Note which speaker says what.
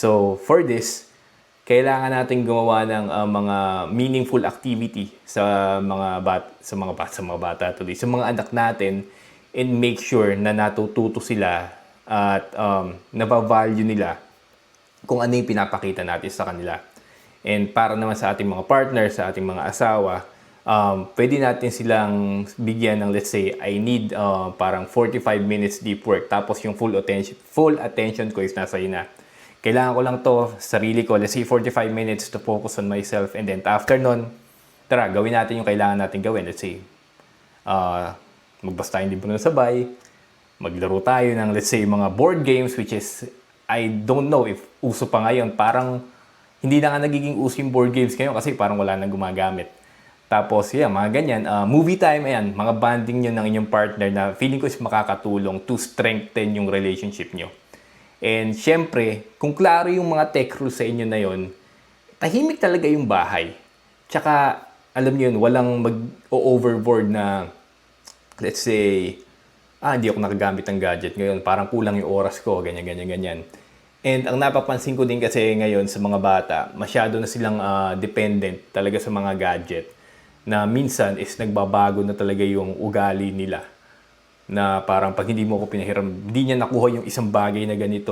Speaker 1: So, for this, kailangan natin gumawa ng uh, mga meaningful activity sa mga bat sa mga bat sa mga bata tuloy sa mga anak natin and make sure na natututo sila at um, nabavalue nila kung ano yung pinapakita natin sa kanila. And para naman sa ating mga partners, sa ating mga asawa, um, pwede natin silang bigyan ng let's say I need uh, parang 45 minutes deep work tapos yung full attention full attention ko is nasa na. Kailangan ko lang to sarili ko, let's say 45 minutes to focus on myself and then after nun, tara, gawin natin yung kailangan natin gawin. Let's say, uh, magbasa tayong libro ng sabay, maglaro tayo ng let's say mga board games which is I don't know if uso pa ngayon. Parang hindi na nga nagiging uso yung board games ngayon kasi parang wala nang gumagamit. Tapos, yeah, mga ganyan. Uh, movie time, ayan, mga bonding nyo ng inyong partner na feeling ko is makakatulong to strengthen yung relationship nyo. And syempre, kung klaro yung mga tech rules sa inyo na yon, tahimik talaga yung bahay. Tsaka, alam niyo yun, walang mag-overboard na, let's say, ah, hindi ako nakagamit ng gadget ngayon, parang kulang yung oras ko, ganyan, ganyan, ganyan. And ang napapansin ko din kasi ngayon sa mga bata, masyado na silang ah, dependent talaga sa mga gadget na minsan is nagbabago na talaga yung ugali nila na parang pag hindi mo ako pinahiram, hindi niya nakuha yung isang bagay na ganito